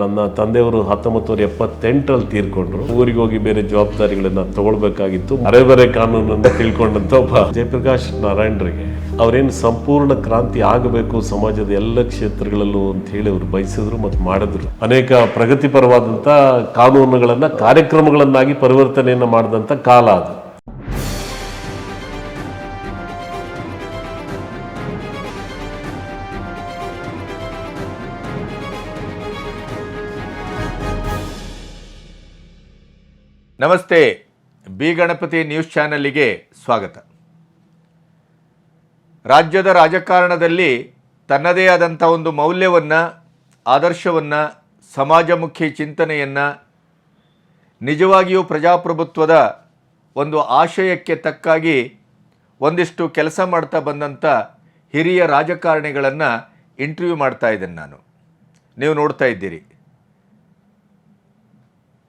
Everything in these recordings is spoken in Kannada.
ನನ್ನ ತಂದೆಯವರು ಹತ್ತೊಂಬತ್ತು ನೂರ ಎಪ್ಪತ್ತೆಂಟರಲ್ಲಿ ತೀರ್ಕೊಂಡ್ರು. ಊರಿಗೆ ಹೋಗಿ ಬೇರೆ ಜವಾಬ್ದಾರಿಗಳನ್ನ ತಗೊಳ್ಬೇಕಾಗಿತ್ತು. ಬರೇ ಬರೆ ಕಾನೂನನ್ನು ತಿಳ್ಕೊಂಡಂತ ಒಬ್ಬ ಜಯಪ್ರಕಾಶ್ ನಾರಾಯಣರಿಗೆ. ಅವ್ರೇನು ಸಂಪೂರ್ಣ ಕ್ರಾಂತಿ ಆಗಬೇಕು, ಸಮಾಜದ ಎಲ್ಲ ಕ್ಷೇತ್ರಗಳಲ್ಲೂ ಅಂತ ಹೇಳಿ ಅವರು ಬಯಸಿದ್ರು ಮತ್ತು ಮಾಡಿದ್ರು. ಅನೇಕ ಪ್ರಗತಿಪರವಾದಂಥ ಕಾನೂನುಗಳನ್ನು, ಕಾರ್ಯಕ್ರಮಗಳನ್ನಾಗಿ ಪರಿವರ್ತನೆಯನ್ನು ಮಾಡಿದಂಥ ಕಾಲ ಅದು. ನಮಸ್ತೆ, ಬಿ ಗಣಪತಿ ನ್ಯೂಸ್ ಚಾನಲಿಗೆ ಸ್ವಾಗತ. ರಾಜ್ಯದ ರಾಜಕಾರಣದಲ್ಲಿ ತನ್ನದೇ ಆದಂಥ ಒಂದು ಮೌಲ್ಯವನ್ನು, ಆದರ್ಶವನ್ನು, ಸಮಾಜಮುಖಿ ಚಿಂತನೆಯನ್ನು, ನಿಜವಾಗಿಯೂ ಪ್ರಜಾಪ್ರಭುತ್ವದ ಒಂದು ಆಶಯಕ್ಕೆ ತಕ್ಕಾಗಿ ಒಂದಿಷ್ಟು ಕೆಲಸ ಮಾಡ್ತಾ ಬಂದಂಥ ಹಿರಿಯ ರಾಜಕಾರಣಿಗಳನ್ನು ಇಂಟರ್ವ್ಯೂ ಮಾಡ್ತಾ ಇದ್ದೇನೆ ನಾನು. ನೀವು ನೋಡ್ತಾ ಇದ್ದೀರಿ.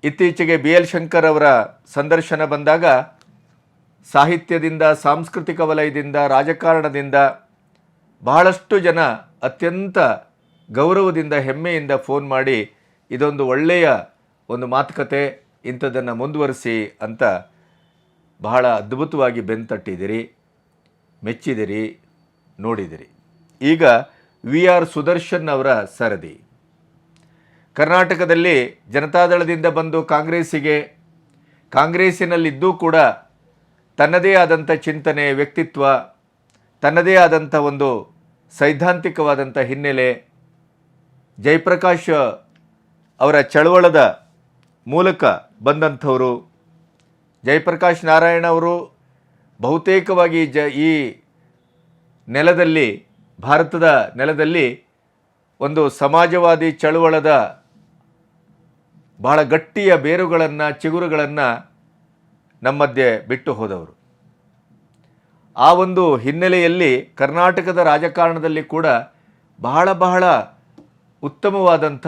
ಇತ್ತೀಚೆಗೆ ಬಿ ಎಲ್ ಶಂಕರ್ ಅವರ ಸಂದರ್ಶನ ಬಂದಾಗ ಸಾಹಿತ್ಯದಿಂದ, ಸಾಂಸ್ಕೃತಿಕ ವಲಯದಿಂದ, ರಾಜಕಾರಣದಿಂದ ಬಹಳಷ್ಟು ಜನ ಅತ್ಯಂತ ಗೌರವದಿಂದ, ಹೆಮ್ಮೆಯಿಂದ ಫೋನ್ ಮಾಡಿ ಇದೊಂದು ಒಳ್ಳೆಯ ಒಂದು ಮಾತುಕತೆ, ಇಂಥದ್ದನ್ನು ಮುಂದುವರಿಸಿ ಅಂತ ಬಹಳ ಅದ್ಭುತವಾಗಿ ಬೆಂತಟ್ಟಿದಿರಿ ಮೆಚ್ಚಿದಿರಿ ನೋಡಿದಿರಿ ಈಗ ವಿ ಆರ್ ಸುದರ್ಶನ್ ಅವರ ಸರದಿ. ಕರ್ನಾಟಕದಲ್ಲಿ ಜನತಾದಳದಿಂದ ಬಂದು ಕಾಂಗ್ರೆಸ್ಸಿಗೆ, ಕಾಂಗ್ರೆಸ್ಸಿನಲ್ಲಿದ್ದೂ ಕೂಡ ತನ್ನದೇ ಆದಂಥ ಚಿಂತನೆ, ವ್ಯಕ್ತಿತ್ವ, ತನ್ನದೇ ಆದಂಥ ಒಂದು ಸೈದ್ಧಾಂತಿಕವಾದಂಥ ಹಿನ್ನೆಲೆ ಜಯಪ್ರಕಾಶ್ ಅವರ ಚಳವಳದ ಮೂಲಕ ಬಂದಂಥವರು. ಜಯಪ್ರಕಾಶ್ ನಾರಾಯಣ ಅವರು ಬಹುತೇಕವಾಗಿ ಜ, ಈ ನೆಲದಲ್ಲಿ, ಭಾರತದ ನೆಲದಲ್ಲಿ ಒಂದು ಸಮಾಜವಾದಿ ಚಳುವಳದ ಬಹಳ ಗಟ್ಟಿಯ ಬೇರುಗಳನ್ನು, ಚಿಗುರುಗಳನ್ನು ನಮ್ಮ ಮಧ್ಯೆ ಬಿಟ್ಟು ಹೋದವರು. ಆ ಒಂದು ಹಿನ್ನೆಲೆಯಲ್ಲಿ ಕರ್ನಾಟಕದ ರಾಜಕಾರಣದಲ್ಲಿ ಕೂಡ ಬಹಳ ಬಹಳ ಉತ್ತಮವಾದಂಥ,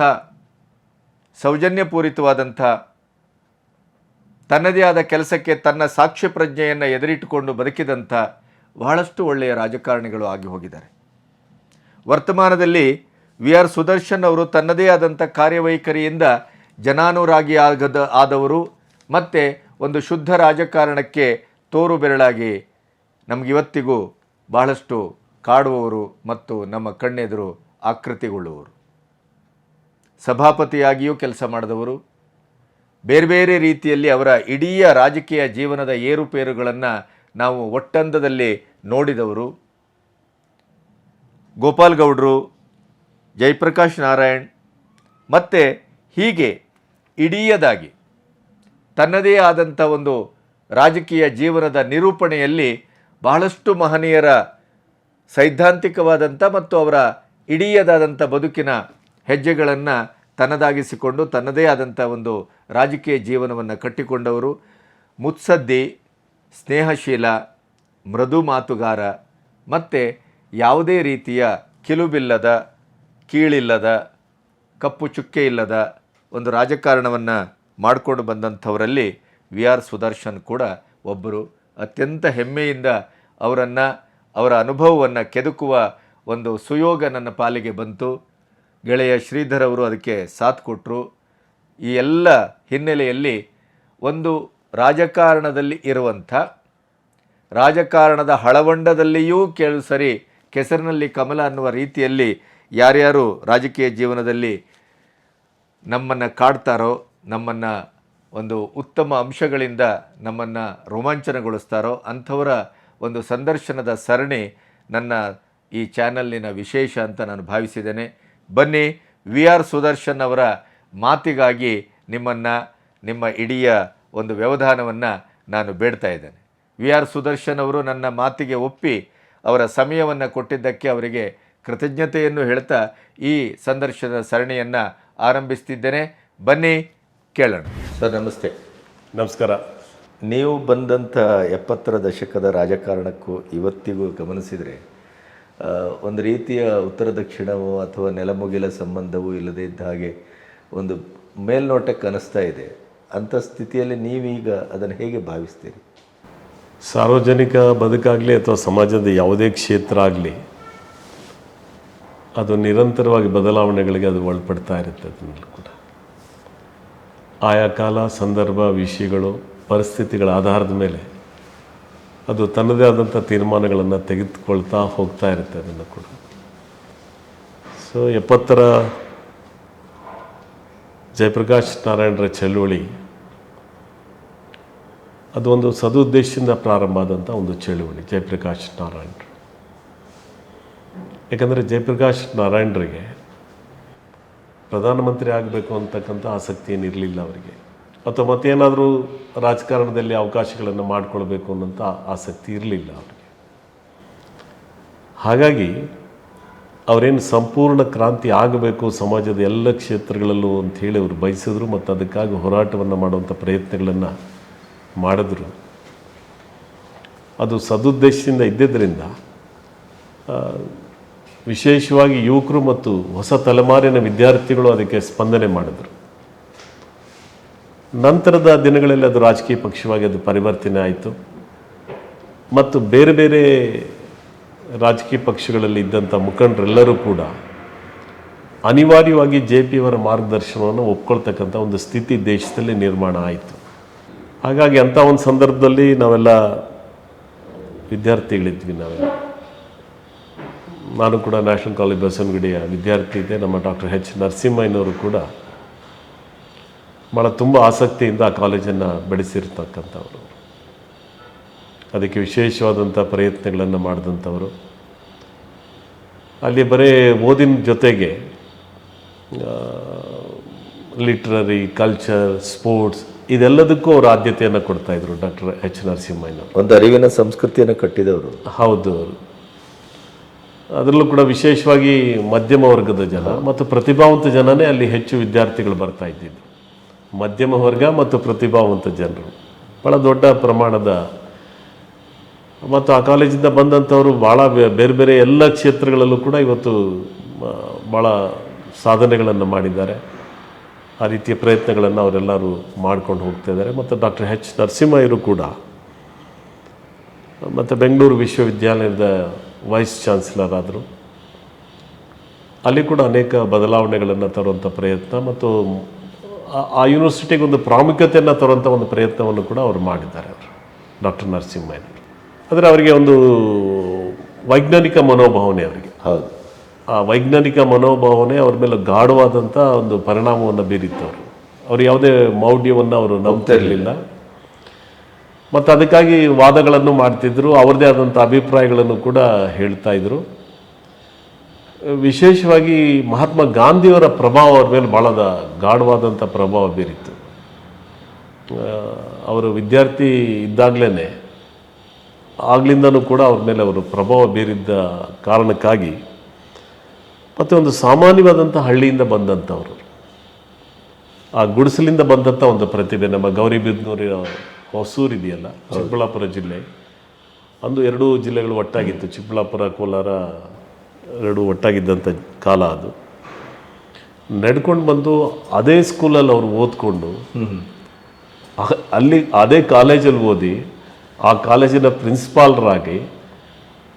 ಸೌಜನ್ಯಪೂರಿತವಾದಂಥ, ತನ್ನದೇ ಆದ ಕೆಲಸಕ್ಕೆ ತನ್ನ ಸಾಕ್ಷ್ಯ ಪ್ರಜ್ಞೆಯನ್ನು ಎದುರಿಟ್ಟುಕೊಂಡು ಬದುಕಿದಂಥ ಬಹಳಷ್ಟು ಒಳ್ಳೆಯ ರಾಜಕಾರಣಿಗಳು ಆಗಿ ಹೋಗಿದ್ದಾರೆ. ವರ್ತಮಾನದಲ್ಲಿ ವಿ ಆರ್ ಸುದರ್ಶನ್ ಅವರು ತನ್ನದೇ ಆದಂಥ ಕಾರ್ಯವೈಖರಿಯಿಂದ ಜನಾನುರಾಗಿ ಆಗದ ಆದವರು ಮತ್ತು ಒಂದು ಶುದ್ಧ ರಾಜಕಾರಣಕ್ಕೆ ತೋರು ಬೆರಳಾಗಿ ನಮಗಿವತ್ತಿಗೂ ಬಹಳಷ್ಟು ಕಾಡುವವರು ಮತ್ತು ನಮ್ಮ ಕಣ್ಣೆದುರು ಆಕೃತಿಗೊಳ್ಳುವವರು ಸಭಾಪತಿಯಾಗಿಯೂ ಕೆಲಸ ಮಾಡಿದವರು, ಬೇರೆ ಬೇರೆ ರೀತಿಯಲ್ಲಿ ಅವರ ಇಡೀ ರಾಜಕೀಯ ಜೀವನದ ಏರುಪೇರುಗಳನ್ನು ನಾವು ಒಟ್ಟಂದದಲ್ಲಿ ನೋಡಿದವರು, ಗೋಪಾಲ್ ಗೌಡ್ರು, ಜಯಪ್ರಕಾಶ್ ನಾರಾಯಣ್, ಮತ್ತು ಹೀಗೆ ಇಡೀಯದಾಗಿ ತನ್ನದೇ ಆದಂಥ ಒಂದು ರಾಜಕೀಯ ಜೀವನದ ನಿರೂಪಣೆಯಲ್ಲಿ ಬಹಳಷ್ಟು ಮಹನೀಯರ ಸೈದ್ಧಾಂತಿಕವಾದಂಥ ಮತ್ತು ಅವರ ಇಡೀಯದಾದಂಥ ಬದುಕಿನ ಹೆಜ್ಜೆಗಳನ್ನು ತನ್ನದಾಗಿಸಿಕೊಂಡು ತನ್ನದೇ ಆದಂಥ ಒಂದು ರಾಜಕೀಯ ಜೀವನವನ್ನು ಕಟ್ಟಿಕೊಂಡವರು ಮುತ್ಸದ್ದಿ, ಸ್ನೇಹಶೀಲ, ಮೃದು ಮಾತುಗಾರ ಮತ್ತು ಯಾವುದೇ ರೀತಿಯ ಕಿಲುಬಿಲ್ಲದ, ಕೀಳಿಲ್ಲದ, ಕಪ್ಪು ಚುಕ್ಕೆ ಇಲ್ಲದ ಒಂದು ರಾಜಕಾರಣವನ್ನು ಮಾಡಿಕೊಂಡು ಬಂದಂಥವರಲ್ಲಿ ವಿ ಆರ್ ಸುದರ್ಶನ್ ಕೂಡ ಒಬ್ಬರು. ಅತ್ಯಂತ ಹೆಮ್ಮೆಯಿಂದ ಅವರನ್ನು, ಅವರ ಅನುಭವವನ್ನು ಕೆದಕುವ ಒಂದು ಸುಯೋಗ ನನ್ನ ಪಾಲಿಗೆ ಬಂತು. ಗೆಳೆಯ ಶ್ರೀಧರ್ ಅವರು ಅದಕ್ಕೆ ಸಾಥ್ ಕೊಟ್ಟರು ಈ ಎಲ್ಲ ಹಿನ್ನೆಲೆಯಲ್ಲಿ ಒಂದು ರಾಜಕಾರಣದಲ್ಲಿ ಇರುವಂಥ, ರಾಜಕಾರಣದ ಹಳವಂಡದಲ್ಲಿಯೂ ಕೇಳು ಸರಿ ಕೆಸರಿನಲ್ಲಿ ಕಮಲ ಅನ್ನುವ ರೀತಿಯಲ್ಲಿ ಯಾರ್ಯಾರು ರಾಜಕೀಯ ಜೀವನದಲ್ಲಿ ನಮ್ಮನ್ನು ಕಾಡ್ತಾರೋ, ನಮ್ಮನ್ನು ಒಂದು ಉತ್ತಮ ಅಂಶಗಳಿಂದ ನಮ್ಮನ್ನು ರೋಮಾಂಚನಗೊಳಿಸ್ತಾರೋ, ಅಂಥವರ ಒಂದು ಸಂದರ್ಶನದ ಸರಣಿ ನನ್ನ ಈ ಚಾನಲ್ಲಿನ ವಿಶೇಷ ಅಂತ ನಾನು ಭಾವಿಸಿದ್ದೇನೆ. ಬನ್ನಿ, ವಿ ಆರ್ ಸುದರ್ಶನ್ ಅವರ ಮಾತಿಗಾಗಿ ನಿಮ್ಮನ್ನು, ನಿಮ್ಮ ಇಡೀ ಒಂದು ವ್ಯವಧಾನವನ್ನು ನಾನು ಬೇಡ್ತಾ ಇದ್ದೇನೆ. ವಿ ಆರ್ ಸುದರ್ಶನ್ ಅವರು ನನ್ನ ಮಾತಿಗೆ ಒಪ್ಪಿ ಅವರ ಸಮಯವನ್ನು ಕೊಟ್ಟಿದ್ದಕ್ಕೆ ಅವರಿಗೆ ಕೃತಜ್ಞತೆಯನ್ನು ಹೇಳ್ತಾ ಈ ಸಂದರ್ಶನದ ಸರಣಿಯನ್ನು ಆರಂಭಿಸ್ತಿದ್ದೇನೆ. ಬನ್ನಿ ಕೇಳೋಣ. ಸರ್ ನಮಸ್ತೆ. ನಮಸ್ಕಾರ. ನೀವು ಬಂದಂಥ ಎಪ್ಪತ್ತರ ದಶಕದ ರಾಜಕಾರಣಕ್ಕೂ ಇವತ್ತಿಗೂ ಗಮನಿಸಿದರೆ ಒಂದು ರೀತಿಯ ಉತ್ತರ ದಕ್ಷಿಣವೋ ಅಥವಾ ನೆಲಮುಗಿಲ ಸಂಬಂಧವೂ ಇಲ್ಲದೇ ಇದ್ದ ಹಾಗೆ ಒಂದು ಮೇಲ್ನೋಟಕ್ಕೆ ಅನಿಸ್ತಾ ಇದೆ. ಅಂಥ ಸ್ಥಿತಿಯಲ್ಲಿ ನೀವೀಗ ಅದನ್ನು ಹೇಗೆ ಭಾವಿಸ್ತೀರಿ? ಸಾರ್ವಜನಿಕ ಬದುಕಾಗಲಿ ಅಥವಾ ಸಮಾಜದ ಯಾವುದೇ ಕ್ಷೇತ್ರ ಆಗಲಿ ಅದು ನಿರಂತರವಾಗಿ ಬದಲಾವಣೆಗಳಿಗೆ ಅದು ಒಳಪಡ್ತಾ ಇರುತ್ತೆ ಅದನ್ನೆಲ್ಲ ಕೂಡ. ಆಯಾ ಕಾಲ, ಸಂದರ್ಭ, ವಿಷಯಗಳು, ಪರಿಸ್ಥಿತಿಗಳ ಆಧಾರದ ಮೇಲೆ ಅದು ತನ್ನದೇ ಆದಂಥ ತೀರ್ಮಾನಗಳನ್ನು ತೆಗೆದುಕೊಳ್ತಾ ಹೋಗ್ತಾ ಇರುತ್ತೆ ಅದನ್ನು ಕೂಡ. ಸೊ ಎಪ್ಪತ್ತರ ಜಯಪ್ರಕಾಶ್ ನಾರಾಯಣರ ಚಳುವಳಿ ಅದು ಒಂದು ಸದುದ್ದೇಶದಿಂದ ಪ್ರಾರಂಭ ಆದಂಥ ಒಂದು ಚಳುವಳಿ, ಜಯಪ್ರಕಾಶ್ ನಾರಾಯಣರು. ಯಾಕಂದರೆ ಜಯಪ್ರಕಾಶ್ ನಾರಾಯಣರಿಗೆ ಪ್ರಧಾನಮಂತ್ರಿ ಆಗಬೇಕು ಅಂತಕ್ಕಂಥ ಆಸಕ್ತಿ ಏನಿರಲಿಲ್ಲ ಅವರಿಗೆ. ಅಥವಾ ಮತ್ತೇನಾದರೂ ರಾಜಕಾರಣದಲ್ಲಿ ಅವಕಾಶಗಳನ್ನು ಮಾಡಿಕೊಳ್ಬೇಕು ಅನ್ನೋಂಥ ಆಸಕ್ತಿ ಇರಲಿಲ್ಲ ಅವರಿಗೆ. ಹಾಗಾಗಿ ಅವರೇನು ಸಂಪೂರ್ಣ ಕ್ರಾಂತಿ ಆಗಬೇಕು ಸಮಾಜದ ಎಲ್ಲ ಕ್ಷೇತ್ರಗಳಲ್ಲೂ ಅಂಥೇಳಿ ಅವರು ಬಯಸಿದ್ರು ಮತ್ತು ಅದಕ್ಕಾಗಿ ಹೋರಾಟವನ್ನು ಮಾಡುವಂಥ ಪ್ರಯತ್ನಗಳನ್ನು ಮಾಡಿದ್ರು. ಅದು ಸದುದ್ದೇಶದಿಂದ ಇದ್ದಿದ್ದರಿಂದ ವಿಶೇಷವಾಗಿ ಯುವಕರು ಮತ್ತು ಹೊಸ ತಲೆಮಾರಿನ ವಿದ್ಯಾರ್ಥಿಗಳು ಅದಕ್ಕೆ ಸ್ಪಂದನೆ ಮಾಡಿದರು. ನಂತರದ ದಿನಗಳಲ್ಲಿ ಅದು ರಾಜಕೀಯ ಪಕ್ಷವಾಗಿ ಅದು ಪರಿವರ್ತನೆ ಆಯಿತು. ಮತ್ತು ಬೇರೆ ಬೇರೆ ರಾಜಕೀಯ ಪಕ್ಷಗಳಲ್ಲಿ ಇದ್ದಂಥ ಮುಖಂಡರೆಲ್ಲರೂ ಕೂಡ ಅನಿವಾರ್ಯವಾಗಿ ಜೆ ಪಿ ಅವರ ಮಾರ್ಗದರ್ಶನವನ್ನು ಒಪ್ಕೊಳ್ತಕ್ಕಂಥ ಒಂದು ಸ್ಥಿತಿ ದೇಶದಲ್ಲಿ ನಿರ್ಮಾಣ ಆಯಿತು. ಹಾಗಾಗಿ ಅಂಥ ಒಂದು ಸಂದರ್ಭದಲ್ಲಿ ನಾವೆಲ್ಲ ವಿದ್ಯಾರ್ಥಿಗಳಿದ್ವಿ ನಾವೆಲ್ಲ. ನಾನು ಕೂಡ ನ್ಯಾಷನಲ್ ಕಾಲೇಜ್ ಬಸವನಗುಡಿಯ ವಿದ್ಯಾರ್ಥಿ ಇದೆ ನಮ್ಮ ಡಾಕ್ಟರ್ ಹೆಚ್ ನರಸಿಂಹಯ್ಯನವರು ಕೂಡ ಭಾಳ ತುಂಬ ಆಸಕ್ತಿಯಿಂದ ಆ ಕಾಲೇಜನ್ನು ಬೆಳೆಸಿರ್ತಕ್ಕಂಥವ್ರು. ಅದಕ್ಕೆ ವಿಶೇಷವಾದಂಥ ಪ್ರಯತ್ನಗಳನ್ನು ಮಾಡಿದಂಥವರು. ಅಲ್ಲಿ ಬರೀ ಓದಿನ ಜೊತೆಗೆ ಲಿಟ್ರರಿ ಕಲ್ಚರ್ ಸ್ಪೋರ್ಟ್ಸ್ ಇದೆಲ್ಲದಕ್ಕೂ ಅವರು ಆದ್ಯತೆಯನ್ನು ಕೊಡ್ತಾಯಿದ್ರು ಡಾಕ್ಟರ್ ಎಚ್ ನರಸಿಂಹಯ್ಯನವರು ಒಂದು ಅರಿವಿನ ಸಂಸ್ಕೃತಿಯನ್ನು ಕಟ್ಟಿದವರು. ಹೌದು ಅದರಲ್ಲೂ ಕೂಡ ವಿಶೇಷವಾಗಿ ಮಧ್ಯಮ ವರ್ಗದ ಜನ ಮತ್ತು ಪ್ರತಿಭಾವಂತ ಜನನೇ ಅಲ್ಲಿ ಹೆಚ್ಚು ವಿದ್ಯಾರ್ಥಿಗಳು ಬರ್ತಾ ಇದ್ದಿದ್ದು. ಮಧ್ಯಮ ವರ್ಗ ಮತ್ತು ಪ್ರತಿಭಾವಂತ ಜನರು. ಭಾಳ ದೊಡ್ಡ ಪ್ರಮಾಣದ ಮತ್ತು ಆ ಕಾಲೇಜಿಂದ ಬಂದಂಥವರು ಭಾಳ ಬೇರೆ ಬೇರೆ ಎಲ್ಲ ಕ್ಷೇತ್ರಗಳಲ್ಲೂ ಕೂಡ ಇವತ್ತು ಭಾಳ ಸಾಧನೆಗಳನ್ನು ಮಾಡಿದ್ದಾರೆ. ಆ ರೀತಿಯ ಪ್ರಯತ್ನಗಳನ್ನು ಅವರೆಲ್ಲರೂ ಮಾಡ್ಕೊಂಡು ಹೋಗ್ತಾ ಇದ್ದಾರೆ. ಮತ್ತು ಡಾಕ್ಟರ್ ಎಚ್ ನರಸಿಂಹಯ್ಯರು ಕೂಡ, ಮತ್ತು ಬೆಂಗಳೂರು ವಿಶ್ವವಿದ್ಯಾಲಯದ ವೈಸ್ ಚಾನ್ಸಲರ್ ಆದರು. ಅಲ್ಲಿ ಕೂಡ ಅನೇಕ ಬದಲಾವಣೆಗಳನ್ನು ತರುವಂಥ ಪ್ರಯತ್ನ ಮತ್ತು ಆ- ಯೂನಿವರ್ಸಿಟಿಗೆ ಒಂದು ಪ್ರಾಮುಖ್ಯತೆಯನ್ನು ತರುವಂಥ ಒಂದು ಪ್ರಯತ್ನವನ್ನು ಕೂಡ ಅವರು ಮಾಡಿದ್ದಾರೆ ಅವರು ಡಾಕ್ಟರ್ ನರಸಿಂಹಯ್ಯನವರು ಆದರೆ ಅವರಿಗೆ ಒಂದು ವೈಜ್ಞಾನಿಕ ಮನೋಭಾವನೆ ಅವರಿಗೆ. ಹೌದು. ಆ ವೈಜ್ಞಾನಿಕ ಮನೋಭಾವನೆ ಅವ್ರ ಮೇಲೆ ಗಾಢವಾದಂಥ ಒಂದು ಪರಿಣಾಮವನ್ನು ಬೀರಿತ್ತು ಅವರು. ಅವ್ರು ಯಾವುದೇ ಮೌಢ್ಯವನ್ನು ಅವರು ನಂಬ್ತಾ ಇರಲಿಲ್ಲ ಮತ್ತು ಅದಕ್ಕಾಗಿ ವಾದಗಳನ್ನು ಮಾಡ್ತಿದ್ದರು ಅವ್ರದ್ದೇ ಆದಂಥ ಅಭಿಪ್ರಾಯಗಳನ್ನು ಕೂಡ ಹೇಳ್ತಾ ಇದ್ದರು ವಿಶೇಷವಾಗಿ ಮಹಾತ್ಮ ಗಾಂಧಿಯವರ ಪ್ರಭಾವ ಅವ್ರ ಮೇಲೆ ಭಾಳದ ಗಾಢವಾದಂಥ ಪ್ರಭಾವ ಬೀರಿತ್ತು. ಅವರು ವಿದ್ಯಾರ್ಥಿ ಇದ್ದಾಗಲೇ ಆಗ್ಲಿಂದನೂ ಕೂಡ ಅವ್ರ ಮೇಲೆ ಅವರು ಪ್ರಭಾವ ಬೀರಿದ್ದ ಕಾರಣಕ್ಕಾಗಿ ಮತ್ತು ಒಂದು ಸಾಮಾನ್ಯವಾದಂಥ ಹಳ್ಳಿಯಿಂದ ಬಂದಂಥವರು. ಆ ಗುಡಿಸಲಿಂದ ಬಂದಂಥ ಒಂದು ಪ್ರತಿಭೆ ನಮ್ಮ ಗೌರಿಬಿದನೂರಿನ ಹೊಸೂರು ಇದೆಯಲ್ಲ ಚಿಕ್ಕಬಳ್ಳಾಪುರ ಜಿಲ್ಲೆ. ಅಂದು ಎರಡೂ ಜಿಲ್ಲೆಗಳು ಒಟ್ಟಾಗಿತ್ತು. ಚಿಕ್ಕಬಳ್ಳಾಪುರ, ಕೋಲಾರ, ಎರಡು ಒಟ್ಟಾಗಿದ್ದಂಥ ಕಾಲ ಅದು. ನಡ್ಕೊಂಡು ಬಂದು ಅದೇ ಸ್ಕೂಲಲ್ಲಿ ಅವರು ಓದ್ಕೊಂಡು ಅಲ್ಲಿ ಅದೇ ಕಾಲೇಜಲ್ಲಿ ಓದಿ, ಆ ಕಾಲೇಜಿನ ಪ್ರಿನ್ಸಿಪಾಲ್ರಾಗಿ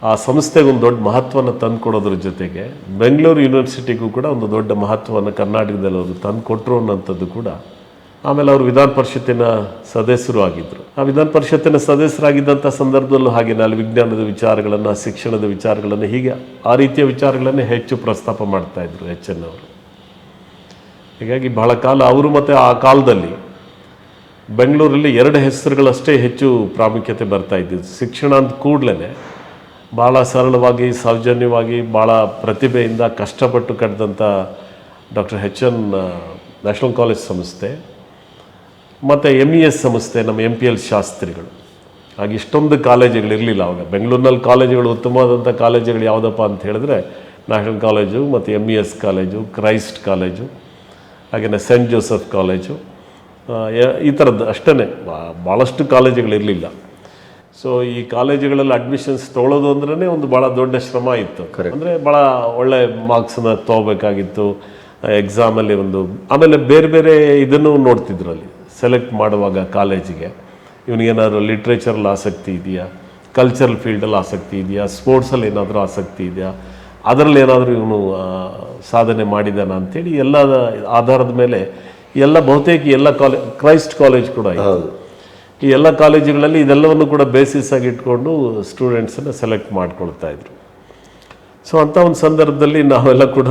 ಆ ಸಂಸ್ಥೆಗೆ ಒಂದು ದೊಡ್ಡ ಮಹತ್ವವನ್ನು ತಂದುಕೊಡೋದ್ರ ಜೊತೆಗೆ ಬೆಂಗಳೂರು ಯೂನಿವರ್ಸಿಟಿಗೂ ಕೂಡ ಒಂದು ದೊಡ್ಡ ಮಹತ್ವವನ್ನು ಕರ್ನಾಟಕದಲ್ಲಿ ಅವರು ತಂದು ಕೊಟ್ಟರು ಅನ್ನೋಂಥದ್ದು ಕೂಡ ಆಮೇಲೆ ಅವರು ವಿಧಾನ ಪರಿಷತ್ತಿನ ಸದಸ್ಯರು ಆಗಿದ್ದರು ಆ ವಿಧಾನ ಪರಿಷತ್ತಿನ ಸದಸ್ಯರಾಗಿದ್ದಂಥ ಸಂದರ್ಭದಲ್ಲೂ ಹಾಗೆ ಅಲ್ಲಿ ವಿಜ್ಞಾನದ ವಿಚಾರಗಳನ್ನು, ಶಿಕ್ಷಣದ ವಿಚಾರಗಳನ್ನು, ಹೀಗೆ ಆ ರೀತಿಯ ವಿಚಾರಗಳನ್ನೇ ಹೆಚ್ಚು ಪ್ರಸ್ತಾಪ ಮಾಡ್ತಾ ಇದ್ರು ಎಚ್ ಎನ್ ಅವರು. ಹೀಗಾಗಿ ಬಹಳ ಕಾಲ ಅವರು ಮತ್ತು ಆ ಕಾಲದಲ್ಲಿ ಬೆಂಗಳೂರಲ್ಲಿ ಎರಡು ಹೆಸರುಗಳಷ್ಟೇ ಹೆಚ್ಚು ಪ್ರಾಮುಖ್ಯತೆ ಬರ್ತಾ ಇದ್ದಿದ್ದು. ಶಿಕ್ಷಣ ಅಂತ ಕೂಡಲೇ ಭಾಳ ಸರಳವಾಗಿ, ಸೌಜನ್ಯವಾಗಿ ಭಾಳ ಪ್ರತಿಭೆಯಿಂದ ಕಷ್ಟಪಟ್ಟು ಕಟ್ಟಿದಂಥ doctor H N national college ಸಂಸ್ಥೆ. ಮತ್ತು ಎಂ ಇ ಎಸ್ ಸಂಸ್ಥೆ ನಮ್ಮ ಎಂ ಪಿ ಎಲ್ ಶಾಸ್ತ್ರಿಗಳು. ಹಾಗೆ ಇಷ್ಟೊಂದು ಕಾಲೇಜುಗಳು ಇರಲಿಲ್ಲ ಅವಾಗ. ಬೆಂಗಳೂರಿನಲ್ಲಿ ಕಾಲೇಜುಗಳು ಉತ್ತಮವಾದಂಥ ಕಾಲೇಜುಗಳು ಯಾವುದಪ್ಪ ಅಂತ ಹೇಳಿದ್ರೆ ನ್ಯಾಷನಲ್ ಕಾಲೇಜು ಮತ್ತು M E S college Christ college ಹಾಗೆಯೇ ಸೆಂಟ್ ಜೋಸೆಫ್ ಕಾಲೇಜು ಈ ಥರದ್ದು ಅಷ್ಟೇ ಭಾಳಷ್ಟು ಕಾಲೇಜುಗಳಿರಲಿಲ್ಲ ಸೊ ಈ ಕಾಲೇಜುಗಳಲ್ಲಿ ಅಡ್ಮಿಷನ್ಸ್ ತೊಗೊಳೋದು ಅಂದ್ರೆ ಒಂದು ಭಾಳ ದೊಡ್ಡ ಶ್ರಮ ಇತ್ತು. ಅಂದರೆ ಭಾಳ ಒಳ್ಳೆ ಮಾರ್ಕ್ಸನ್ನ ತೊಗೋಬೇಕಾಗಿತ್ತು. ಎಕ್ಸಾಮಲ್ಲಿ ಒಂದು ಆಮೇಲೆ ಬೇರೆ ಬೇರೆ ಇದನ್ನು ನೋಡ್ತಿದ್ರು ಅಲ್ಲಿ. ಸೆಲೆಕ್ಟ್ ಮಾಡುವಾಗ ಕಾಲೇಜಿಗೆ ಇವನಿಗೇನಾದ್ರು ಲಿಟ್ರೇಚರಲ್ಲಿ ಆಸಕ್ತಿ ಇದೆಯಾ? ಕಲ್ಚರಲ್ ಫೀಲ್ಡಲ್ಲಿ ಆಸಕ್ತಿ ಇದೆಯಾ? ಸ್ಪೋರ್ಟ್ಸಲ್ಲಿ ಏನಾದರೂ ಆಸಕ್ತಿ ಇದೆಯಾ? ಅದರಲ್ಲಿ ಏನಾದರೂ ಇವನು ಸಾಧನೆ ಮಾಡಿದಾನ ಅಂಥೇಳಿ ಎಲ್ಲ ಆಧಾರದ ಮೇಲೆ ಎಲ್ಲ ಬಹುತೇಕ ಎಲ್ಲ ಕಾಲೇ ಕ್ರೈಸ್ಟ್ ಕಾಲೇಜ್ ಕೂಡ ಈ ಎಲ್ಲ ಕಾಲೇಜುಗಳಲ್ಲಿ ಇದೆಲ್ಲವನ್ನು ಕೂಡ ಬೇಸಿಸ್ ಆಗಿ ಇಟ್ಕೊಂಡು ಸ್ಟೂಡೆಂಟ್ಸನ್ನು ಸೆಲೆಕ್ಟ್ ಮಾಡ್ಕೊಳ್ತಾ ಇದ್ರು. ಸೊ ಅಂಥ ಒಂದು ಸಂದರ್ಭದಲ್ಲಿ ನಾವೆಲ್ಲ ಕೂಡ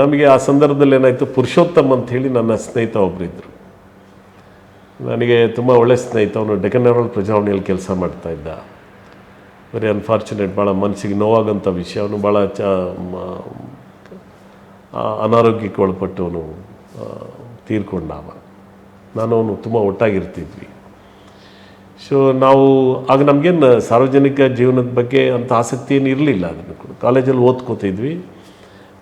ನಮಗೆ ಆ ಸಂದರ್ಭದಲ್ಲಿ ಏನಾಯಿತು ಪುರುಷೋತ್ತಮ್ ಅಂತ ಹೇಳಿ ನನ್ನ ಸ್ನೇಹಿತ ಒಬ್ಬರಿದ್ದರು ನನಗೆ ತುಂಬ ಒಳ್ಳೆ ಸ್ನೇಹಿತ, ಅವನು ಡೆಕನರಲ್ ಪ್ರಜಾವಣೆಯಲ್ಲಿ ಕೆಲಸ ಮಾಡ್ತಾ ಇದ್ದ. ವೆರಿ ಅನ್ಫಾರ್ಚುನೇಟ್ ಭಾಳ ಮನಸ್ಸಿಗೆ ನೋವಾಗಂಥ ವಿಷಯ. ಅವನು ಭಾಳ ಚ ಅನಾರೋಗ್ಯಕ್ಕೆ ಒಳಪಟ್ಟು ಅವನು ತೀರ್ಕೊಂಡ ನಾನು ಅವನು ತುಂಬ ಒಟ್ಟಾಗಿರ್ತಿದ್ವಿ. ಸೊ ನಾವು, ಆಗ ನಮಗೇನು ಸಾರ್ವಜನಿಕ ಜೀವನದ ಬಗ್ಗೆ ಅಂತ ಆಸಕ್ತಿ ಏನು ಇರಲಿಲ್ಲ ಅದನ್ನು ಕೂಡ. ಕಾಲೇಜಲ್ಲಿ ಓದ್ಕೋತಿದ್ವಿ.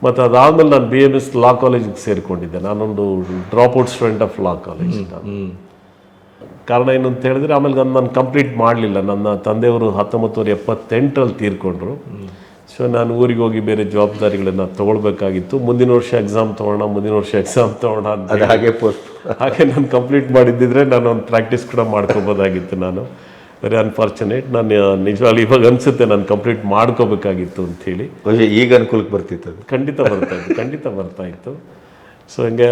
ಮತ್ತು ಅದಾದಮೇಲೆ ನಾನು ಬಿ ಎಂ ಎಸ್ ಲಾ ಕಾಲೇಜಿಗೆ ಸೇರಿಕೊಂಡಿದ್ದೆ. ನಾನೊಂದು drop out student of law college ಕಾರಣ ಏನು ಅಂತ ಹೇಳಿದ್ರೆ ಆಮೇಲೆ ನಾನು ನಾನು ಕಂಪ್ಲೀಟ್ ಮಾಡಲಿಲ್ಲ. ನನ್ನ ತಂದೆಯವರು ಹತ್ತೊಂಬತ್ತು ನೂರ ಎಪ್ಪತ್ತೆಂಟರಲ್ಲಿ ತೀರ್ಕೊಂಡ್ರು. ಸೊ ನಾನು ಊರಿಗೆ ಹೋಗಿ ಬೇರೆ ಜವಾಬ್ದಾರಿಗಳನ್ನು ತೊಗೊಳ್ಬೇಕಾಗಿತ್ತು. ಮುಂದಿನ ವರ್ಷ ಎಕ್ಸಾಮ್ ತೊಗೋಣ ಮುಂದಿನ ವರ್ಷ ಎಕ್ಸಾಮ್ ತೊಗೋಣ ಅಂತ ಅದು ಹಾಗೆ ಪೋಸ್ಟ್ ಹಾಗೆ ನಾನು ಕಂಪ್ಲೀಟ್ ಮಾಡಿದ್ದಿದ್ರೆ ನಾನು ಒಂದು ಪ್ರಾಕ್ಟೀಸ್ ಕೂಡ ಮಾಡ್ಕೋಬೋದಾಗಿತ್ತು ನಾನು. ವೆರಿ ಅನ್ಫಾರ್ಚುನೇಟ್ ನಾನು ನಿಜವಾಗ್ಲೂ ಇವಾಗ ಅನಿಸುತ್ತೆ ನಾನು ಕಂಪ್ಲೀಟ್ ಮಾಡ್ಕೋಬೇಕಾಗಿತ್ತು ಅಂಥೇಳಿ ಈಗ ಅನುಕೂಲಕ್ಕೆ ಬರ್ತಿತ್ತು ಅದು. ಖಂಡಿತ ಬರ್ತಾ ಇತ್ತು ಖಂಡಿತ ಬರ್ತಾ ಇತ್ತು. ಸೊ ಹಿಂಗೆ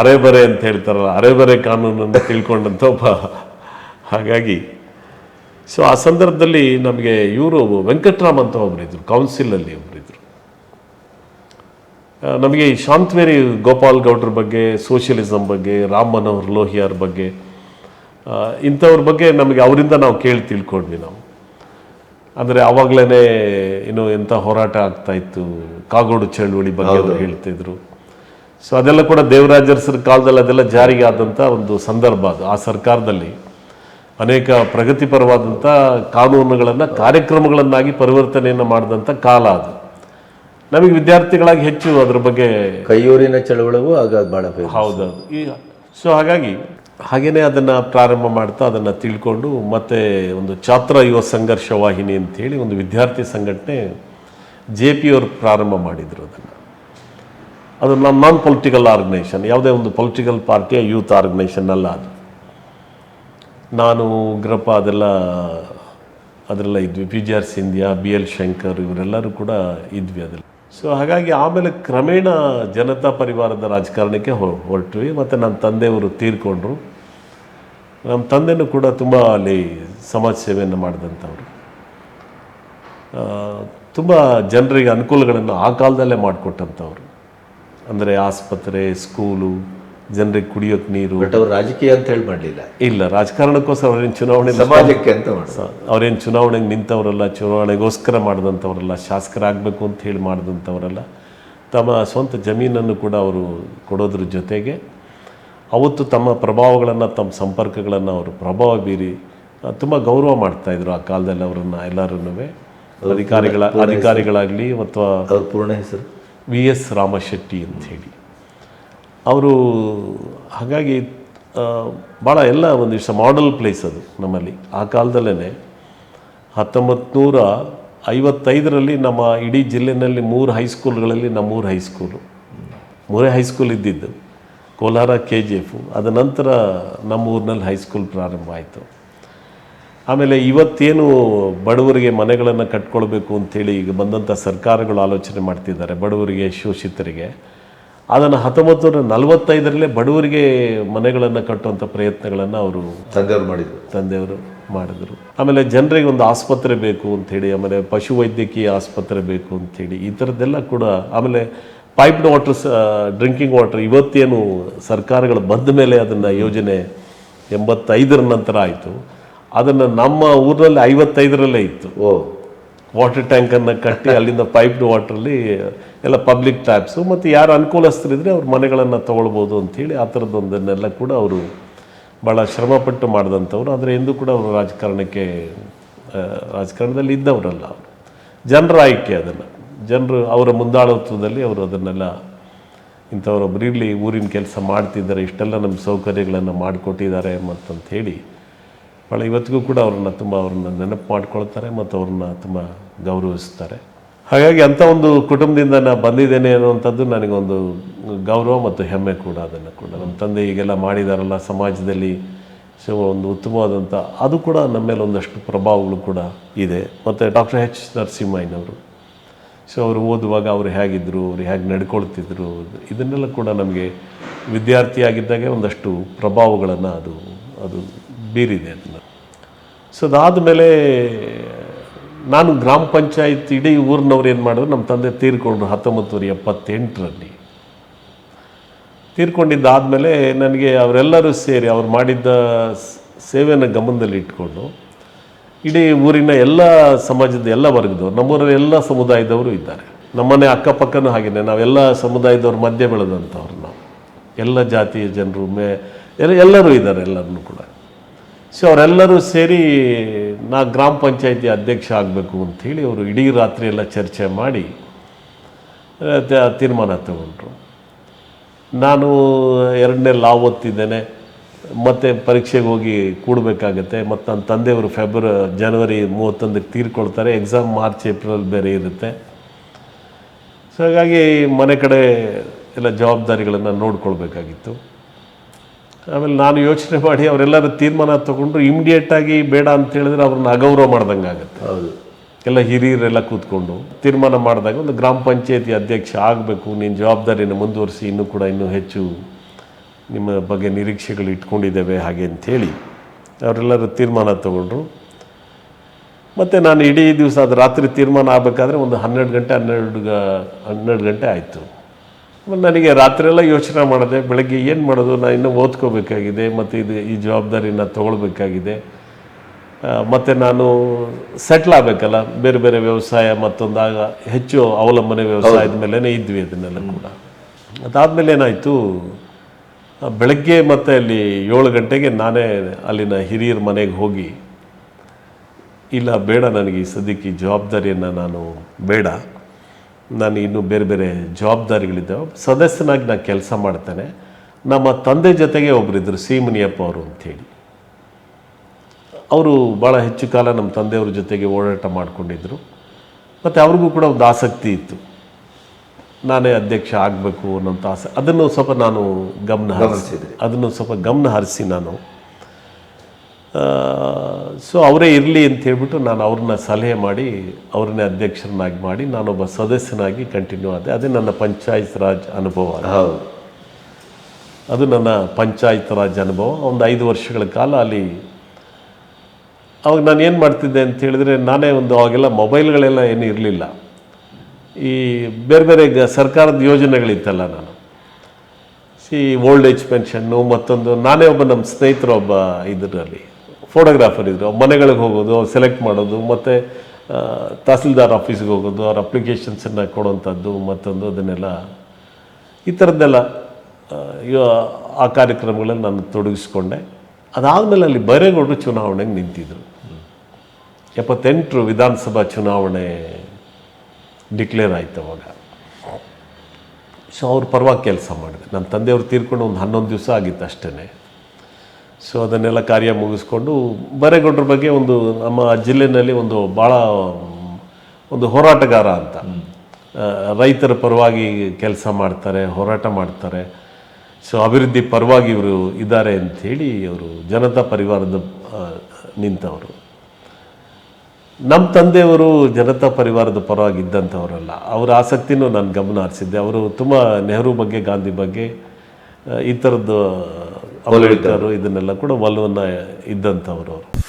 ಅರೆಬರೆ ಅಂತ ಹೇಳ್ತಾರಲ್ಲ ಅರೆಬರೆ ಕಾನೂನನ್ನು ತಿಳ್ಕೊಂಡಂತ ಒಬ್ಬ. ಹಾಗಾಗಿ ಸೊ ಆ ಸಂದರ್ಭದಲ್ಲಿ ನಮಗೆ ಇವರು ವೆಂಕಟರಾಮ್ ಅಂತ ಒಬ್ಬರಿದ್ರು ಕೌನ್ಸಿಲಲ್ಲಿ ಒಬ್ಬರಿದ್ರು ನಮಗೆ ಈ ಶಾಂತವೇರಿ ಗೋಪಾಲ್ ಗೌಡ್ರ ಬಗ್ಗೆ ಸೋಷಿಯಲಿಸಮ್ ಬಗ್ಗೆ ರಾಮ್ ಮನೋಹರ್ ಲೋಹಿಯಾರ್ ಬಗ್ಗೆ ಇಂಥವ್ರ ಬಗ್ಗೆ ನಮಗೆ ಅವರಿಂದ ನಾವು ಕೇಳಿ ತಿಳ್ಕೊಂಡ್ವಿ ನಾವು. ಅಂದರೆ ಆವಾಗಲೇ ಇನ್ನು ಎಂಥ ಹೋರಾಟ ಆಗ್ತಾಯಿತ್ತು ಕಾಗೋಡು ಚಳುವಳಿ ಬಗ್ಗೆ ಅವರು ಹೇಳ್ತಿದ್ರು. ಸೊ ಅದೆಲ್ಲ ಕೂಡ ದೇವರಾಜರಸರ ಕಾಲದಲ್ಲಿ ಅದೆಲ್ಲ ಜಾರಿಗೆ ಆದಂಥ ಒಂದು ಸಂದರ್ಭ ಅದು. ಆ ಸರ್ಕಾರದಲ್ಲಿ ಅನೇಕ ಪ್ರಗತಿಪರವಾದಂಥ ಕಾನೂನುಗಳನ್ನು ಕಾರ್ಯಕ್ರಮಗಳನ್ನಾಗಿ ಪರಿವರ್ತನೆಯನ್ನು ಮಾಡಿದಂಥ ಕಾಲ ಅದು. ನಮಗೆ ವಿದ್ಯಾರ್ಥಿಗಳಾಗಿ ಹೆಚ್ಚು ಅದ್ರ ಬಗ್ಗೆ ಕೈಯೂರಿನ ಚಳವಳಿಗೂ ಆಗ ಭಾಳ ಹೌದೌದು. ಈಗ ಸೊ ಹಾಗಾಗಿ ಹಾಗೆಯೇ ಅದನ್ನು ಪ್ರಾರಂಭ ಮಾಡ್ತಾ ಅದನ್ನು ತಿಳ್ಕೊಂಡು ಮತ್ತೆ ಒಂದು ಛಾತ್ರ ಯುವ ಸಂಘರ್ಷ ವಾಹಿನಿ ಅಂತೇಳಿ ಒಂದು ವಿದ್ಯಾರ್ಥಿ ಸಂಘಟನೆ ಜೆ ಪಿ ಅವರು ಪ್ರಾರಂಭ ಮಾಡಿದರು ಅದನ್ನು. ಅದು ನಾನ್ ನಾನ್ ಪೊಲಿಟಿಕಲ್ ಆರ್ಗನೈಸೇಷನ್ ಯಾವುದೇ ಒಂದು ಪೊಲಿಟಿಕಲ್ ಪಾರ್ಟಿಯ ಯೂತ್ ಆರ್ಗನೈಸೇಷನ್ ಅಲ್ಲ ಅದು. ನಾನು ಉಗ್ರಪ್ಪ, ಅದೆಲ್ಲ ಅದರೆಲ್ಲ ಇದ್ವಿ. P G R Sindhia B L Shankar ಇವರೆಲ್ಲರೂ ಕೂಡ ಇದ್ವಿ ಅದರಲ್ಲಿ. ಸೊ ಹಾಗಾಗಿ ಆಮೇಲೆ ಕ್ರಮೇಣ ಜನತಾ ಪರಿವಾರದ ರಾಜಕಾರಣಕ್ಕೆ ಹೊರಟ್ವಿ. ಮತ್ತು ನನ್ನ ತಂದೆಯವರು ತೀರ್ಕೊಂಡ್ರು. ನಮ್ಮ ತಂದೆನೂ ಕೂಡ ತುಂಬ ಅಲ್ಲಿ ಸಮಾಜ ಸೇವೆಯನ್ನು ಮಾಡಿದಂಥವ್ರು. ತುಂಬ ಜನರಿಗೆ ಅನುಕೂಲಗಳನ್ನು ಆ ಕಾಲದಲ್ಲೇ ಮಾಡಿಕೊಟ್ಟಂಥವ್ರು. ಅಂದರೆ ಆಸ್ಪತ್ರೆ ಸ್ಕೂಲು ಜನರಿಗೆ ಕುಡಿಯೋಕೆ ನೀರು. ಬಟ್ ಅವ್ರು ರಾಜಕೀಯ ಅಂತ ಹೇಳಿ ಮಾಡಲಿಲ್ಲ. ಇಲ್ಲ ರಾಜಕಾರಣಕ್ಕೋಸ್ಕರ ಅವ್ರೇನು ಚುನಾವಣೆ ಸಮಾಜಕ್ಕೆ ಅಂತ ಮಾಡ್ತಾರೆ ಅವ್ರೇನು ಚುನಾವಣೆಗೆ ನಿಂತವರಲ್ಲ ಚುನಾವಣೆಗೋಸ್ಕರ ಮಾಡಿದಂಥವರಲ್ಲ ಶಾಸಕರಾಗಬೇಕು ಅಂತ ಹೇಳಿ ಮಾಡಿದಂಥವರಲ್ಲ ತಮ್ಮ ಸ್ವಂತ ಜಮೀನನ್ನು ಕೂಡ ಅವರು ಕೊಡೋದ್ರ ಜೊತೆಗೆ ಅವತ್ತು ತಮ್ಮ ಪ್ರಭಾವಗಳನ್ನು ತಮ್ಮ ಸಂಪರ್ಕಗಳನ್ನು ಅವರು ಪ್ರಭಾವ ಬೀರಿ ತುಂಬ ಗೌರವ ಮಾಡ್ತಾಯಿದ್ರು ಆ ಕಾಲದಲ್ಲಿ ಅವರನ್ನು ಎಲ್ಲರನ್ನೂ ಅಧಿಕಾರಿಗಳ ಅಧಿಕಾರಿಗಳಾಗಲಿ ಅಥವಾ ಅವ್ರ ಪೂರ್ಣ ಹೆಸರು? ವಿ ಎಸ್ ರಾಮಶೆಟ್ಟಿ ಅಂತ ಹೇಳಿ ಅವರು ಹಾಗಾಗಿ ಭಾಳ ಎಲ್ಲ ಒಂದಿಷ್ಟು ಮಾಡಲ್ ಪ್ಲೇಸ್ ಅದು ನಮ್ಮಲ್ಲಿ. ಆ ಕಾಲದಲ್ಲೇ ಹತ್ತೊಂಬತ್ತು ನೂರ ಐವತ್ತೈದರಲ್ಲಿ ನಮ್ಮ ಇಡೀ ಜಿಲ್ಲೆಯಲ್ಲಿ ಮೂರು ಹೈಸ್ಕೂಲ್ಗಳಲ್ಲಿ ನಮ್ಮೂರು ಹೈಸ್ಕೂಲು ಮೂರೇ ಹೈಸ್ಕೂಲ್ ಇದ್ದಿದ್ದು. ಕೋಲಾರ ಕೆ ಜಿ ಎಫು ಅದ ನಂತರ ನಮ್ಮ ಊರಿನಲ್ಲಿ ಹೈಸ್ಕೂಲ್ ಪ್ರಾರಂಭ ಆಯಿತು. ಆಮೇಲೆ ಇವತ್ತೇನು ಬಡವರಿಗೆ ಮನೆಗಳನ್ನು ಕಟ್ಕೊಳ್ಬೇಕು ಅಂಥೇಳಿ ಈಗ ಬಂದಂಥ ಸರ್ಕಾರಗಳು ಆಲೋಚನೆ ಮಾಡ್ತಿದ್ದಾರೆ ಬಡವರಿಗೆ ಶೋಷಿತರಿಗೆ. ಅದನ್ನು ಹತ್ತೊಂಬತ್ತು ನೂರ ನಲವತ್ತೈದರಲ್ಲೇ ಬಡವರಿಗೆ ಮನೆಗಳನ್ನು ಕಟ್ಟುವಂಥ ಪ್ರಯತ್ನಗಳನ್ನು ಅವರು ತಂದೆಯವರು ಮಾಡಿದರು. ತಂದೆಯವರು ಮಾಡಿದರು. ಆಮೇಲೆ ಜನರಿಗೆ ಒಂದು ಆಸ್ಪತ್ರೆ ಬೇಕು ಅಂಥೇಳಿ ಆಮೇಲೆ ಪಶುವೈದ್ಯಕೀಯ ಆಸ್ಪತ್ರೆ ಬೇಕು ಅಂಥೇಳಿ ಈ ಥರದ್ದೆಲ್ಲ ಕೂಡ ಆಮೇಲೆ ಪೈಪ್ಡ್ ವಾಟರ್ ಡ್ರಿಂಕಿಂಗ್ ವಾಟರ್ ಇವತ್ತೇನು ಸರ್ಕಾರಗಳು ಬಂದ ಮೇಲೆ ಅದನ್ನು ಯೋಜನೆ ಎಂಬತ್ತೈದರ ನಂತರ ಆಯಿತು. ಅದನ್ನು ನಮ್ಮ ಊರಿನಲ್ಲಿ ಐವತ್ತೈದರಲ್ಲೇ ಇತ್ತು. ಓ. ವಾಟರ್ ಟ್ಯಾಂಕನ್ನು ಕಟ್ಟಿ ಅಲ್ಲಿಂದ ಪೈಪ್ಡ್ ವಾಟ್ರಲ್ಲಿ ಎಲ್ಲ ಪಬ್ಲಿಕ್ ಟ್ಯಾಪ್ಸು ಮತ್ತು ಯಾರು ಅನುಕೂಲಸ್ಥರಿದ್ರೆ ಅವ್ರ ಮನೆಗಳನ್ನು ತೊಗೊಳ್ಬೋದು ಅಂಥೇಳಿ ಆ ಥರದ್ದೊಂದನ್ನೆಲ್ಲ ಕೂಡ ಅವರು ಭಾಳ ಶ್ರಮಪಟ್ಟು ಮಾಡಿದಂಥವ್ರು. ಆದರೆ ಎಂದೂ ಕೂಡ ಅವರು ರಾಜಕಾರಣಕ್ಕೆ ರಾಜಕಾರಣದಲ್ಲಿ ಇದ್ದವರಲ್ಲ ಅವರು. ಜನರ ಆಯ್ಕೆ ಅದನ್ನು. ಜನರು ಅವರ ಮುಂದಾಳತ್ವದಲ್ಲಿ ಅವರು ಅದನ್ನೆಲ್ಲ ಇಂಥವ್ರೊಬ್ಬರು ಇರಲಿ ಊರಿನ ಕೆಲಸ ಮಾಡ್ತಿದ್ದಾರೆ ಇಷ್ಟೆಲ್ಲ ನಮ್ಮ ಸೌಕರ್ಯಗಳನ್ನು ಮಾಡಿಕೊಟ್ಟಿದ್ದಾರೆ ಮತ್ತಂತ ಹೇಳಿ ಭಾಳ ಇವತ್ತಿಗೂ ಕೂಡ ಅವ್ರನ್ನ ತುಂಬ ಅವ್ರನ್ನ ನೆನಪು ಮಾಡ್ಕೊಳ್ತಾರೆ ಮತ್ತು ಅವ್ರನ್ನ ತುಂಬ ಗೌರವಿಸ್ತಾರೆ. ಹಾಗಾಗಿ ಅಂಥ ಒಂದು ಕುಟುಂಬದಿಂದ ನಾನು ಬಂದಿದ್ದೇನೆ ಅನ್ನುವಂಥದ್ದು ನನಗೊಂದು ಗೌರವ ಮತ್ತು ಹೆಮ್ಮೆ ಕೂಡ ಅದನ್ನು ಕೂಡ. ನಮ್ಮ ತಂದೆ ಈಗೆಲ್ಲ ಮಾಡಿದಾರಲ್ಲ, ಸಮಾಜದಲ್ಲಿ ಸೊ ಒಂದು ಉತ್ತಮವಾದಂಥ ಅದು ಕೂಡ ನಮ್ಮ ಮೇಲೆ ಒಂದಷ್ಟು ಪ್ರಭಾವಗಳು ಕೂಡ ಇದೆ. ಮತ್ತು ಡಾಕ್ಟರ್ ಎಚ್ ನರಸಿಂಹಯ್ಯನವರು, ಸೊ ಅವರು ಓದುವಾಗ ಅವರು ಹೇಗಿದ್ದರು ಅವರು ಹೇಗೆ ನಡ್ಕೊಳ್ತಿದ್ರು, ಇದನ್ನೆಲ್ಲ ಕೂಡ ನಮಗೆ ವಿದ್ಯಾರ್ಥಿಯಾಗಿದ್ದಾಗೆ ಒಂದಷ್ಟು ಪ್ರಭಾವಗಳನ್ನು ಅದು ಅದು ಬೀರಿದೆ ಅದನ್ನು ಸೊ ಅದಾದಮೇಲೆ ನಾನು ಗ್ರಾಮ ಪಂಚಾಯತ್ ಇಡೀ ಊರಿನವ್ರು ಏನು ಮಾಡಿದ್ರು, ನಮ್ಮ ತಂದೆ ತೀರ್ಕೊಂಡ್ರು ಹತ್ತೊಂಬತ್ತು ನೂರ ಎಪ್ಪತ್ತೆಂಟರಲ್ಲಿ. ತೀರ್ಕೊಂಡಿದ್ದಾದಮೇಲೆ ನನಗೆ ಅವರೆಲ್ಲರೂ ಸೇರಿ ಅವ್ರು ಮಾಡಿದ್ದ ಸೇವೆಯನ್ನು ಗಮನದಲ್ಲಿ ಇಟ್ಕೊಂಡು, ಇಡೀ ಊರಿನ ಎಲ್ಲ ಸಮಾಜದ ಎಲ್ಲ ವರ್ಗದವರು, ನಮ್ಮೂರಲ್ಲಿ ಎಲ್ಲ ಸಮುದಾಯದವರು ಇದ್ದಾರೆ. ನಮ್ಮನೆ ಅಕ್ಕಪಕ್ಕನೂ ಹಾಗೆಯೇ ನಾವೆಲ್ಲ ಸಮುದಾಯದವ್ರ ಮಧ್ಯೆ ಬೆಳೆದಂಥವ್ರು ನಾವು. ಎಲ್ಲ ಜಾತಿಯ ಜನರು, ಮೇ, ಎಲ್ಲ, ಎಲ್ಲರೂ ಇದ್ದಾರೆ ಎಲ್ಲರನ್ನೂ ಕೂಡ. ಸೊ ಅವರೆಲ್ಲರೂ ಸೇರಿ ನಾ ಗ್ರಾಮ ಪಂಚಾಯತಿ ಅಧ್ಯಕ್ಷ ಆಗಬೇಕು ಅಂಥೇಳಿ ಅವರು ಇಡೀ ರಾತ್ರಿ ಎಲ್ಲ ಚರ್ಚೆ ಮಾಡಿ ತೀರ್ಮಾನ ತಗೊಂಡ್ರು. ನಾನು ಎರಡನೇ ಲಾ ಓದ್ತಿದ್ದೇನೆ. ಮತ್ತು ಪರೀಕ್ಷೆಗೆ ಹೋಗಿ ಕೂಡಬೇಕಾಗತ್ತೆ. ಮತ್ತು ನನ್ನ ತಂದೆಯವರು ಫೆಬ್ರ ಜನವರಿ ಮೂವತ್ತೊಂದಕ್ಕೆ ತೀರ್ಕೊಳ್ತಾರೆ. ಎಕ್ಸಾಮ್ ಮಾರ್ಚ್ ಏಪ್ರಿಲ್ ಬೇರೆ ಇರುತ್ತೆ. ಸೊ ಹಾಗಾಗಿ ಮನೆ ಕಡೆ ಎಲ್ಲ ಜವಾಬ್ದಾರಿಗಳನ್ನು ನೋಡ್ಕೊಳ್ಬೇಕಾಗಿತ್ತು. ಆಮೇಲೆ ನಾನು ಯೋಚನೆ ಮಾಡಿ ಅವರೆಲ್ಲರೂ ತೀರ್ಮಾನ ತಗೊಂಡ್ರು ಇಮಿಡಿಯೇಟಾಗಿ ಬೇಡ ಅಂತ ಹೇಳಿದ್ರೆ ಅವ್ರನ್ನ ಅಗೌರವ ಮಾಡ್ದಂಗೆ ಆಗುತ್ತೆ. ಹೌದು. ಎಲ್ಲ ಹಿರಿಯರೆಲ್ಲ ಕೂತ್ಕೊಂಡು ತೀರ್ಮಾನ ಮಾಡಿದಾಗ ಒಂದು ಗ್ರಾಮ ಪಂಚಾಯತಿ ಅಧ್ಯಕ್ಷ ಆಗಬೇಕು ನೀನು ಜವಾಬ್ದಾರಿನ ಮುಂದುವರಿಸಿ ಇನ್ನೂ ಕೂಡ ಇನ್ನೂ ಹೆಚ್ಚು ನಿಮ್ಮ ಬಗ್ಗೆ ನಿರೀಕ್ಷೆಗಳು ಇಟ್ಕೊಂಡಿದ್ದೇವೆ ಹಾಗೆ ಅಂಥೇಳಿ ಅವರೆಲ್ಲರೂ ತೀರ್ಮಾನ ತಗೊಂಡ್ರು. ಮತ್ತು ನಾನು ಇಡೀ ದಿವಸ ಅದು ರಾತ್ರಿ ತೀರ್ಮಾನ ಆಗಬೇಕಾದ್ರೆ ಒಂದು ಹನ್ನೆರಡು ಗಂಟೆ ಹನ್ನೆರಡು ಗ- ಹನ್ನೆರಡು ಗಂಟೆ ಆಯಿತು. ನನಗೆ ರಾತ್ರಿಯೆಲ್ಲ ಯೋಚನೆ ಮಾಡಿದೆ ಬೆಳಗ್ಗೆ ಏನು ಮಾಡೋದು ನಾನು ಇನ್ನೂ ಓದ್ಕೋಬೇಕಾಗಿದೆ ಮತ್ತು ಇದು ಈ ಜವಾಬ್ದಾರಿನ ತೊಗೊಳ್ಬೇಕಾಗಿದೆ. ಮತ್ತು ನಾನು ಸೆಟ್ಲ್ ಆಗಬೇಕಲ್ಲ ಬೇರೆ ಬೇರೆ ವ್ಯವಸಾಯ ಮತ್ತೊಂದಾಗ ಹೆಚ್ಚು ಅವಲಂಬನೆ ವ್ಯವಸಾಯದ ಮೇಲೇ ಇದ್ವಿ ಅದನ್ನೆಲ್ಲ ಕೂಡ. ಅದಾದಮೇಲೆ ಏನಾಯಿತು ಬೆಳಗ್ಗೆ ಮತ್ತೆ ಅಲ್ಲಿ ಏಳು ಗಂಟೆಗೆ ನಾನೇ ಅಲ್ಲಿನ ಹಿರಿಯರ ಮನೆಗೆ ಹೋಗಿ ಇಲ್ಲ ಬೇಡ ನನಗೆ ಈ ಸದ್ಯಕ್ಕೆ ಈ ಜವಾಬ್ದಾರಿಯನ್ನು ನಾನು ಬೇಡ. ನಾನು ಇನ್ನೂ ಬೇರೆ ಬೇರೆ ಜವಾಬ್ದಾರಿಗಳಿದ್ದಾವೆ. ಸದಸ್ಯನಾಗಿ ನಾನು ಕೆಲಸ ಮಾಡ್ತೇನೆ. ನಮ್ಮ ತಂದೆ ಜೊತೆಗೆ ಒಬ್ಬರಿದ್ದರು ಸಿ ಮುನಿಯಪ್ಪ ಅವರು ಅಂಥೇಳಿ. ಅವರು ಭಾಳ ಹೆಚ್ಚು ಕಾಲ ನಮ್ಮ ತಂದೆಯವ್ರ ಜೊತೆಗೆ ಓಡಾಟ ಮಾಡಿಕೊಂಡಿದ್ರು. ಮತ್ತು ಅವ್ರಿಗೂ ಕೂಡ ಒಂದು ಆಸಕ್ತಿ ಇತ್ತು. ನಾನೇ ಅಧ್ಯಕ್ಷ ಆಗಬೇಕು ಅನ್ನೋಂಥ ಆಸೆ. ಅದನ್ನು ಸ್ವಲ್ಪ ನಾನು ಗಮನ ಹರಿಸಿದೆ ಅದನ್ನು ಸ್ವಲ್ಪ ಗಮನ ಹರಿಸಿ ನಾನು ಸೊ ಅವರೇ ಇರಲಿ ಅಂತ ಹೇಳ್ಬಿಟ್ಟು ನಾನು ಅವ್ರನ್ನ ಸಲಹೆ ಮಾಡಿ ಅವ್ರನ್ನೇ ಅಧ್ಯಕ್ಷರನ್ನಾಗಿ ಮಾಡಿ ನಾನೊಬ್ಬ ಸದಸ್ಯನಾಗಿ ಕಂಟಿನ್ಯೂ ಆದೆ. ಅದೇ ನನ್ನ ಪಂಚಾಯತ್ ರಾಜ್ ಅನುಭವ ಹೌದು. ಅದು ನನ್ನ ಪಂಚಾಯತ್ ರಾಜ್ ಅನುಭವ. ಒಂದು ಐದು ವರ್ಷಗಳ ಕಾಲ ಅಲ್ಲಿ ಅವಾಗ ನಾನು ಏನು ಮಾಡ್ತಿದ್ದೆ ಅಂತ ಹೇಳಿದ್ರೆ ನಾನೇ ಒಂದು ಅವಾಗೆಲ್ಲ ಮೊಬೈಲ್ಗಳೆಲ್ಲ ಏನು ಇರಲಿಲ್ಲ. ಈ ಬೇರೆ ಬೇರೆ ಗ ಸರ್ಕಾರದ ಯೋಜನೆಗಳಿತ್ತಲ್ಲ ನಾನು. ಸಿ ಓಲ್ಡ್ ಏಜ್ ಪೆನ್ಷನ್ನು ಮತ್ತೊಂದು ನಾನೇ ಒಬ್ಬ ನಮ್ಮ ಸ್ನೇಹಿತರೊಬ್ಬ ಇದರಲ್ಲಿ. ಫೋಟೋಗ್ರಾಫರ್ ಇದ್ದರು ಮನೆಗಳಿಗೆ ಹೋಗೋದು ಸೆಲೆಕ್ಟ್ ಮಾಡೋದು, ಮತ್ತು ತಹಸೀಲ್ದಾರ್ ಆಫೀಸ್ಗೆ ಹೋಗೋದು, ಅವ್ರ ಅಪ್ಲಿಕೇಶನ್ಸನ್ನು ಕೊಡೋವಂಥದ್ದು ಮತ್ತೊಂದು ಅದನ್ನೆಲ್ಲ, ಈ ಥರದ್ದೆಲ್ಲ ಆ ಕಾರ್ಯಕ್ರಮಗಳಲ್ಲಿ ನಾನು ತೊಡಗಿಸ್ಕೊಂಡೆ. ಅದಾದಮೇಲೆ ಅಲ್ಲಿ ಬೈರೇಗೌಡರು ಚುನಾವಣೆಗೆ ನಿಂತಿದ್ದರು ಎಪ್ಪತ್ತೆಂಟರು ವಿಧಾನಸಭಾ ಚುನಾವಣೆ ಡಿಕ್ಲೇರ್ ಆಯಿತು ಅವಾಗ. ಸೊ ಅವ್ರ ಪರವಾಗಿ ಕೆಲಸ ಮಾಡಿದೆ ನನ್ನ ತಂದೆಯವರು ತೀರ್ಕೊಂಡು ಒಂದು ಹನ್ನೊಂದು ದಿವಸ ಆಗಿತ್ತು ಅಷ್ಟೇ ಸೊ ಅದನ್ನೆಲ್ಲ ಕಾರ್ಯ ಮುಗಿಸ್ಕೊಂಡು ಬರೇಗೌಡರ ಬಗ್ಗೆ ಒಂದು ನಮ್ಮ ಜಿಲ್ಲೆಯಲ್ಲಿ ಒಂದು ಭಾಳ ಒಂದು ಹೋರಾಟಗಾರ ಅಂತ. ರೈತರ ಪರವಾಗಿ ಕೆಲಸ ಮಾಡ್ತಾರೆ ಹೋರಾಟ ಮಾಡ್ತಾರೆ. ಸೊ ಅಭಿವೃದ್ಧಿ ಪರವಾಗಿ ಇವರು ಇದ್ದಾರೆ ಅಂಥೇಳಿ ಅವರು ಜನತಾ ಪರಿವಾರದ ನಿಂತವರು. ನಮ್ಮ ತಂದೆಯವರು ಜನತಾ ಪರಿವಾರದ ಪರವಾಗಿ ಇದ್ದಂಥವರಲ್ಲ ಅವರ ಆಸಕ್ತಿನೂ ನಾನು ಗಮನ ಹರಿಸಿದ್ದೆ. ಅವರು ತುಂಬ ನೆಹರು ಬಗ್ಗೆ ಗಾಂಧಿ ಬಗ್ಗೆ ಈ ಥರದ್ದು ಅಂಬೇಡ್ಕರ್ ಇದನ್ನೆಲ್ಲ ಕೂಡ ಒಲವನ್ನು ಇದ್ದಂಥವ್ರು. ಅವರು